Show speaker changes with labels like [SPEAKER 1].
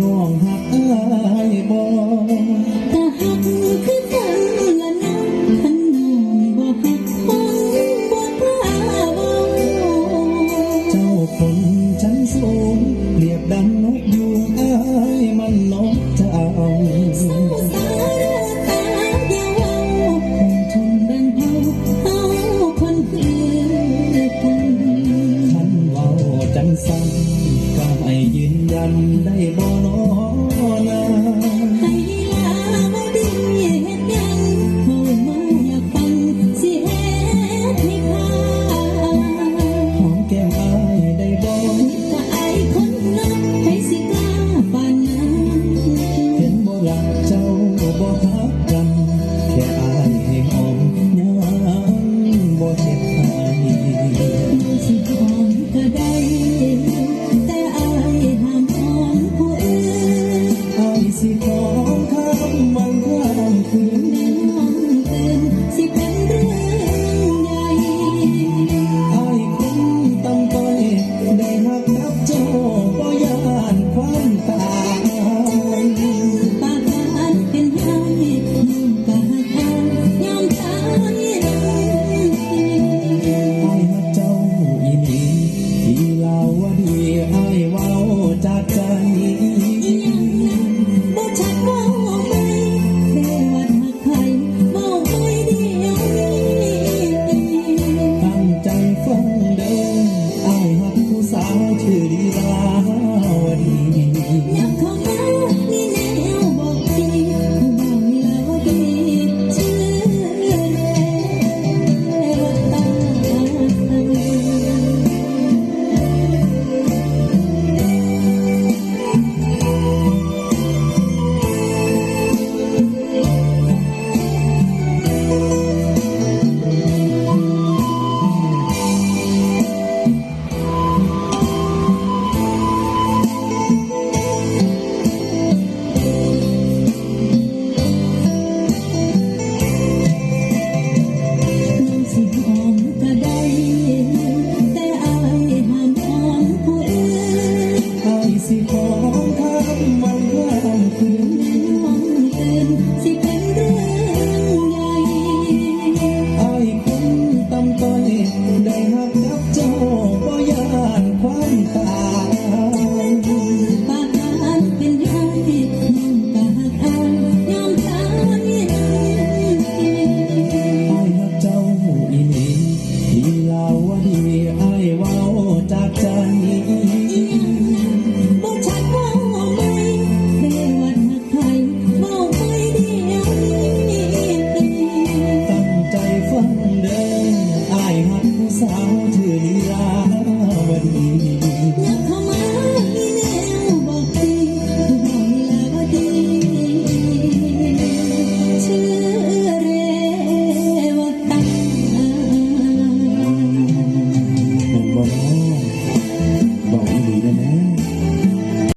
[SPEAKER 1] น้องหักอายบ่ ของเธอมันก็คือ see.